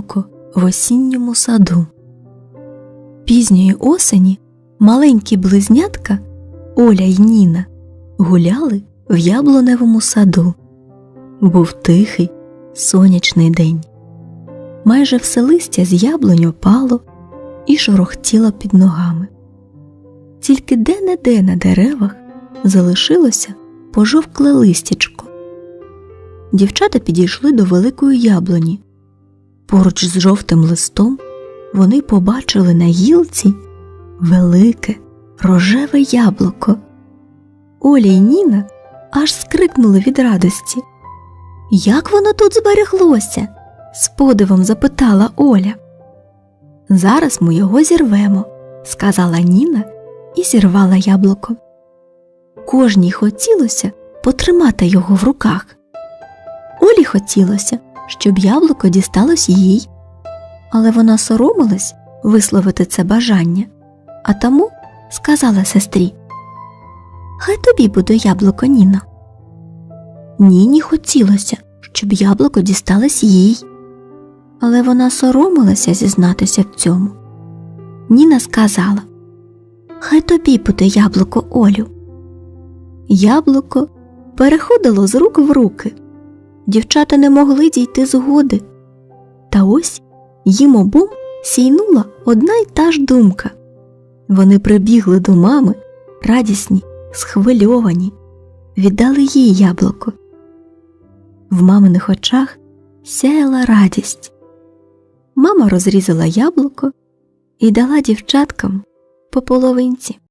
яблуко в осінньому саду. Пізньої осені маленькі близнятка Оля й Ніна гуляли в яблуневому саду. Був тихий сонячний день. Майже все листя з яблунь опало і шорохтіло під ногами. Тільки де-не-де на деревах залишилося пожовкле листячко. Дівчата підійшли до великої яблуні. Поруч з жовтим листом вони побачили на гілці велике рожеве яблуко. Оля й Ніна аж скрикнули від радості. Як воно тут збереглося? з подивом запитала Оля. Зараз ми його зірвемо, сказала Ніна і зірвала яблуко. Кожній хотілося потримати його в руках. Олі хотілося, щоб яблуко дісталось їй, але вона соромилась висловити це бажання, а тому сказала сестрі Хай тобі буде яблуко Ніна. Ніні хотілося, щоб яблуко дісталось їй, але вона соромилася зізнатися в цьому. Ніна сказала Хай тобі буде яблуко Олю. Яблуко переходило з рук в руки. Дівчата не могли дійти згоди. Та ось їм обом сійнула одна й та ж думка. Вони прибігли до мами, радісні, схвильовані, віддали їй яблуко. В маминих очах сяяла радість. Мама розрізала яблуко і дала дівчаткам по половинці.